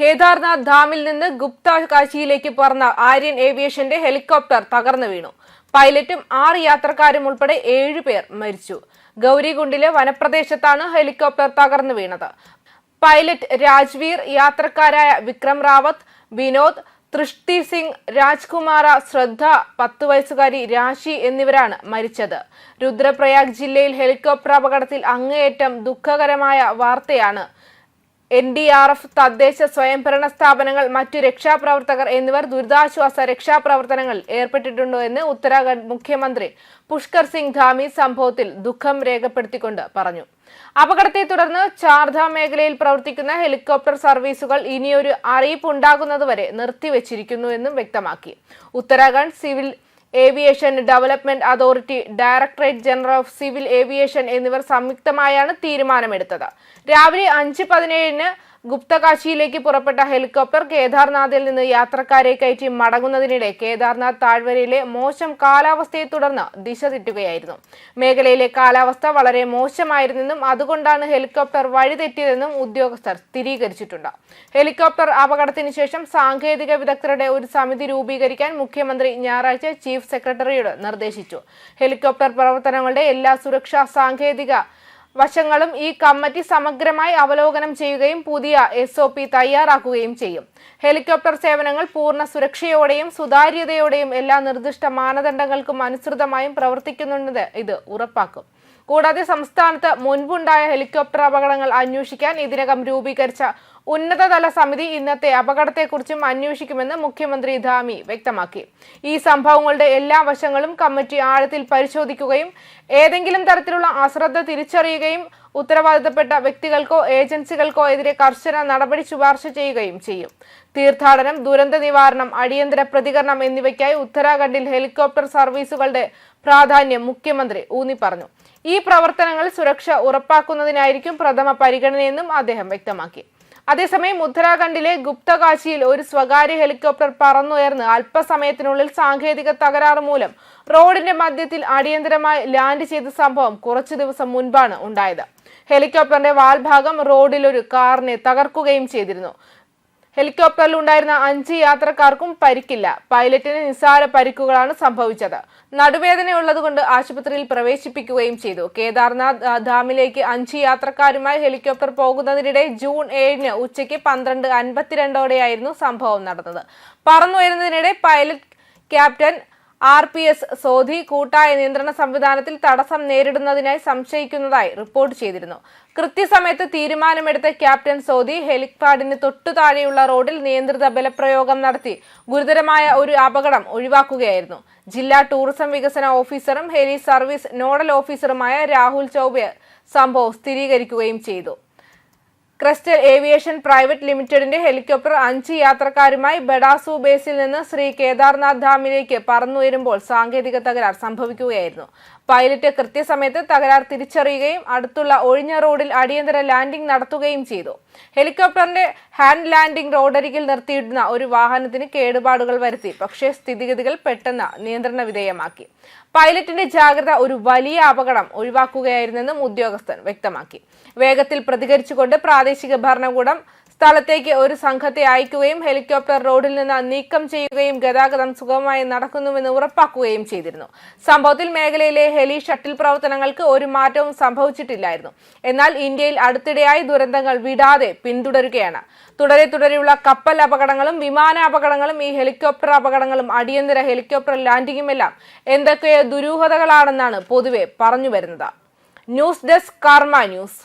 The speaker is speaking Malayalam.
കേദാർനാഥ് ധാമിൽ നിന്ന് ഗുപ്ത കാശിയിലേക്ക് പറന്ന ആര്യൻ ഏവിയേഷന്റെ ഹെലികോപ്റ്റർ തകർന്നു വീണു. പൈലറ്റും ആറ് യാത്രക്കാരും ഉൾപ്പെടെ ഏഴുപേർ മരിച്ചു. ഗൗരികുണ്ടിലെ വനപ്രദേശത്താണ് ഹെലികോപ്റ്റർ തകർന്നു വീണത്. പൈലറ്റ് രാജ്വീർ യാത്രക്കാരായ വിക്രം റാവത്ത് വിനോദ് തൃഷ്ടി സിംഗ് രാജ്കുമാര ശ്രദ്ധ പത്ത് വയസ്സുകാരി രാശി എന്നിവരാണ് മരിച്ചത്. രുദ്രപ്രയാഗ് ജില്ലയിൽ ഹെലികോപ്റ്റർ അപകടത്തിൽ അങ്ങേയറ്റം ദുഃഖകരമായ വാർത്തയാണ് എൻ ഡി ആർ എഫ് തദ്ദേശ സ്വയംഭരണ സ്ഥാപനങ്ങൾ മറ്റു രക്ഷാപ്രവർത്തകർ എന്നിവർ ദുരിതാശ്വാസ രക്ഷാപ്രവർത്തനങ്ങളിൽ ഏർപ്പെട്ടിട്ടുണ്ടോ എന്ന് ഉത്തരാഖണ്ഡ് മുഖ്യമന്ത്രി പുഷ്കർ സിംഗ് ധാമി സംഭവത്തിൽ ദുഃഖം രേഖപ്പെടുത്തിക്കൊണ്ട് പറഞ്ഞു. അപകടത്തെ തുടർന്ന് ചാർധാം മേഖലയിൽ പ്രവർത്തിക്കുന്ന ഹെലികോപ്റ്റർ സർവീസുകൾ ഇനിയൊരു അറിയിപ്പ് ഉണ്ടാകുന്നതുവരെ നിർത്തിവച്ചിരിക്കുന്നു എന്നും വ്യക്തമാക്കി. Uttarakhand civil aviation development authority directorate general of civil aviation എന്നിവർ സംയുക്തമായാണ് തീരുമാനമെടുത്തത്. രാവിലെ അഞ്ച് പതിനേഴിന് ഗുപ്തകാശിയിലേക്ക് പുറപ്പെട്ട ഹെലികോപ്റ്റർ കേദാർനാഥിൽ നിന്ന് യാത്രക്കാരെ കയറ്റി മടങ്ങുന്നതിനിടെ കേദാർനാഥ് താഴ്വരയിലെ മോശം കാലാവസ്ഥയെ തുടർന്ന് ദിശ തെറ്റുകയായിരുന്നു. മേഖലയിലെ കാലാവസ്ഥ വളരെ മോശമായിരുന്നെന്നും അതുകൊണ്ടാണ് ഹെലികോപ്റ്റർ വഴിതെറ്റിയതെന്നും ഉദ്യോഗസ്ഥർ സ്ഥിരീകരിച്ചിട്ടുണ്ട്. ഹെലികോപ്റ്റർ അപകടത്തിന് ശേഷം സാങ്കേതിക വിദഗ്ധരുടെ ഒരു സമിതി രൂപീകരിക്കാൻ മുഖ്യമന്ത്രി ഞായറാഴ്ച ചീഫ് സെക്രട്ടറിയോട് നിർദ്ദേശിച്ചു. ഹെലികോപ്റ്റർ പ്രവർത്തനങ്ങളുടെ എല്ലാ സുരക്ഷാ സാങ്കേതിക വശങ്ങളും ഈ കമ്മിറ്റി സമഗ്രമായി അവലോകനം ചെയ്യുകയും പുതിയ എസ് ഒ പി തയ്യാറാക്കുകയും ചെയ്യും. ഹെലികോപ്റ്റർ സേവനങ്ങൾ പൂർണ സുരക്ഷയോടെയും സുതാര്യതയോടെയും എല്ലാ നിർദ്ദിഷ്ട മാനദണ്ഡങ്ങൾക്കും അനുസൃതമായും പ്രവർത്തിക്കുന്നുണ്ടെന്ന് ഇത് ഉറപ്പാക്കും. കൂടാതെ സംസ്ഥാനത്ത് മുൻപുണ്ടായ ഹെലികോപ്റ്റർ അപകടങ്ങൾ അന്വേഷിക്കാൻ ഇതിനകം രൂപീകരിച്ച ഉന്നതതല സമിതി ഇന്നത്തെ അപകടത്തെക്കുറിച്ചും അന്വേഷിക്കുമെന്ന് മുഖ്യമന്ത്രി ധാമി വ്യക്തമാക്കി. ഈ സംഭവങ്ങളുടെ എല്ലാ വശങ്ങളും കമ്മിറ്റി ആഴത്തിൽ പരിശോധിക്കുകയും ഏതെങ്കിലും തരത്തിലുള്ള അശ്രദ്ധ തിരിച്ചറിയുകയും ഉത്തരവാദിത്തപ്പെട്ട വ്യക്തികൾക്കോ ഏജൻസികൾക്കോ എതിരെ കർശന നടപടി ശുപാർശ ചെയ്യുകയും ചെയ്യും. തീർത്ഥാടനം ദുരന്ത നിവാരണം അടിയന്തര പ്രതികരണം എന്നിവയ്ക്കായി ഉത്തരാഖണ്ഡിൽ ഹെലികോപ്റ്റർ സർവീസുകളുടെ പ്രാധാന്യം മുഖ്യമന്ത്രി ഊന്നി പറഞ്ഞു ഈ പ്രവർത്തനങ്ങൾ സുരക്ഷ ഉറപ്പാക്കുന്നതിനായിരിക്കും പ്രഥമ പരിഗണനയെന്നും അദ്ദേഹം വ്യക്തമാക്കി. അതേസമയം ഉത്തരാഖണ്ഡിലെ ഗുപ്തകാശിയിൽ ഒരു സ്വകാര്യ ഹെലികോപ്റ്റർ പറന്നുയർന്ന് അല്പസമയത്തിനുള്ളിൽ സാങ്കേതിക തകരാറ് മൂലം റോഡിന്റെ മധ്യത്തിൽ അടിയന്തരമായി ലാൻഡ് ചെയ്ത സംഭവം കുറച്ചു ദിവസം മുൻപാണ് ഉണ്ടായത്. ഹെലികോപ്റ്ററിന്റെ വാൽഭാഗം റോഡിൽ ഒരു കാറിനെ തകർക്കുകയും ചെയ്തിരുന്നു. ഹെലികോപ്റ്ററിൽ ഉണ്ടായിരുന്ന അഞ്ച് യാത്രക്കാർക്കും പരിക്കില്ല. പൈലറ്റിന് നിസ്സാര പരിക്കുകളാണ് സംഭവിച്ചത്. നടുവേദനയുള്ളതുകൊണ്ട് ആശുപത്രിയിൽ പ്രവേശിപ്പിക്കുകയും ചെയ്തു. കേദാർനാഥ് ധാമിലേക്ക് അഞ്ച് യാത്രക്കാരുമായി ഹെലികോപ്റ്റർ പോകുന്നതിനിടെ ജൂൺ ഏഴിന് ഉച്ചയ്ക്ക് പന്ത്രണ്ട് അൻപത്തിരണ്ടോടെയായിരുന്നു സംഭവം നടന്നത്. പറന്നുയരുന്നതിനിടെ pilot captain R P S Sodhi കൂട്ടായ നിയന്ത്രണ സംവിധാനത്തിൽ തടസ്സം നേരിടുന്നതിനായി സംശയിക്കുന്നതായി റിപ്പോർട്ട് ചെയ്തിരുന്നു. കൃത്യസമയത്ത് തീരുമാനമെടുത്ത ക്യാപ്റ്റൻ സോധി ഹെലിപാഡിന് തൊട്ടു താഴെയുള്ള റോഡിൽ നിയന്ത്രിത ബലപ്രയോഗം നടത്തി ഗുരുതരമായ ഒരു അപകടം ഒഴിവാക്കുകയായിരുന്നു. ജില്ലാ ടൂറിസം വികസന ഓഫീസറും ഹെലി സർവീസ് നോഡൽ ഓഫീസറുമായ രാഹുൽ ചൌബെ സംഭവം സ്ഥിരീകരിക്കുകയും ചെയ്തു. ക്രസ്റ്റൽ ഏവിയേഷൻ പ്രൈവറ്റ് ലിമിറ്റഡിന്റെ ഹെലികോപ്റ്റർ അഞ്ച് യാത്രക്കാരുമായി ബഡാസു ബേസിൽ നിന്ന് ശ്രീ കേദാർനാഥ് ധാമിലേക്ക് പറന്നുയരുമ്പോൾ സാങ്കേതിക തകരാർ സംഭവിക്കുകയായിരുന്നു. പൈലറ്റ് കൃത്യസമയത്ത് തകരാർ തിരിച്ചറിയുകയും അടുത്തുള്ള ഒഴിഞ്ഞ റോഡിൽ അടിയന്തര ലാൻഡിംഗ് നടത്തുകയും ചെയ്തു. ഹെലികോപ്റ്ററിന്റെ ഹാൻഡ് ലാൻഡിംഗ് റോഡരികിൽ നിർത്തിയിടുന്ന ഒരു വാഹനത്തിന് കേടുപാടുകൾ വരുത്തി. പക്ഷേ സ്ഥിതിഗതികൾ പെട്ടെന്ന് നിയന്ത്രണ വിധേയമാക്കി. പൈലറ്റിന്റെ ജാഗ്രത ഒരു വലിയ അപകടം ഒഴിവാക്കുകയായിരുന്നെന്നും ഉദ്യോഗസ്ഥൻ വ്യക്തമാക്കി. വേഗത്തിൽ പ്രതികരിച്ചുകൊണ്ട് പ്രാദേശിക ഭരണകൂടം സ്ഥലത്തേക്ക് ഒരു സംഘത്തെ അയക്കുകയും ഹെലികോപ്റ്റർ റോഡിൽ നിന്ന് നീക്കം ചെയ്യുകയും ഗതാഗതം സുഗമമായി നടക്കുന്നുവെന്ന് ഉറപ്പാക്കുകയും ചെയ്തിരുന്നു. സംഭവത്തിൽ മേഖലയിലെ ഹെലി ഷട്ടിൽ പ്രവർത്തനങ്ങൾക്ക് ഒരു മാറ്റവും സംഭവിച്ചിട്ടില്ലായിരുന്നു. എന്നാൽ ഇന്ത്യയിൽ അടുത്തിടെയായി ദുരന്തങ്ങൾ വിടാതെ പിന്തുടരുകയാണ്. തുടരെ തുടരെയുള്ള കപ്പൽ അപകടങ്ങളും വിമാന അപകടങ്ങളും ഈ ഹെലികോപ്റ്റർ അപകടങ്ങളും അടിയന്തര ഹെലികോപ്റ്റർ ലാൻഡിങ്ങുമെല്ലാം എന്തൊക്കെയോ ദുരൂഹതകളാണെന്നാണ് പൊതുവെ പറഞ്ഞു വരുന്നത്. News desk Karma news.